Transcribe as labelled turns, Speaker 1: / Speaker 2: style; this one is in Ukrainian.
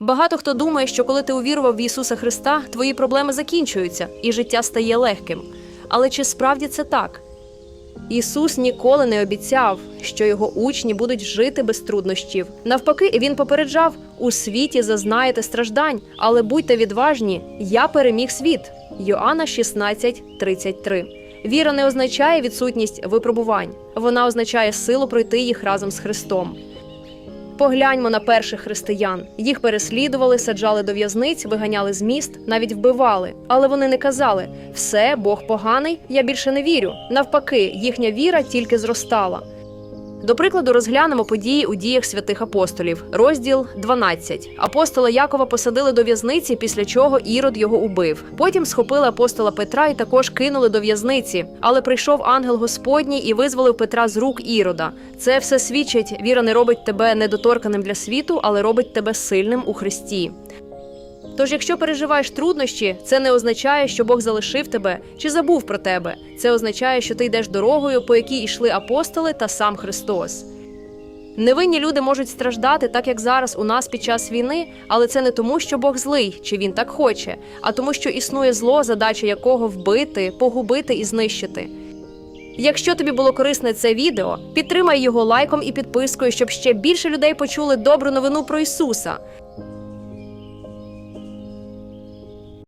Speaker 1: Багато хто думає, що коли ти увірував в Ісуса Христа, твої проблеми закінчуються і життя стає легким. Але чи справді це так? Ісус ніколи не обіцяв, що його учні будуть жити без труднощів. Навпаки, він попереджав: у світі зазнаєте страждань, але будьте відважні, я переміг світ. Йоанна 16:33. Віра не означає відсутність випробувань, вона означає силу пройти їх разом з Христом. Погляньмо на перших християн. Їх переслідували, саджали до в'язниць, виганяли з міст, навіть вбивали. Але вони не казали: все, Бог поганий, я більше не вірю. Навпаки, їхня віра тільки зростала. До прикладу, розглянемо події у діях святих апостолів, розділ 12. Апостола Якова посадили до в'язниці, після чого Ірод його убив. Потім схопили апостола Петра і також кинули до в'язниці. Але прийшов ангел Господній і визволив Петра з рук Ірода. Це все свідчить, віра не робить тебе недоторканим для світу, але робить тебе сильним у Христі. Тож, якщо переживаєш труднощі, це не означає, що Бог залишив тебе чи забув про тебе. Це означає, що ти йдеш дорогою, по якій йшли апостоли та сам Христос. Невинні люди можуть страждати, так як зараз у нас під час війни, але це не тому, що Бог злий чи він так хоче, а тому, що існує зло, задача якого вбити, погубити і знищити. Якщо тобі було корисне це відео, підтримай його лайком і підпискою, щоб ще більше людей почули добру новину про Ісуса.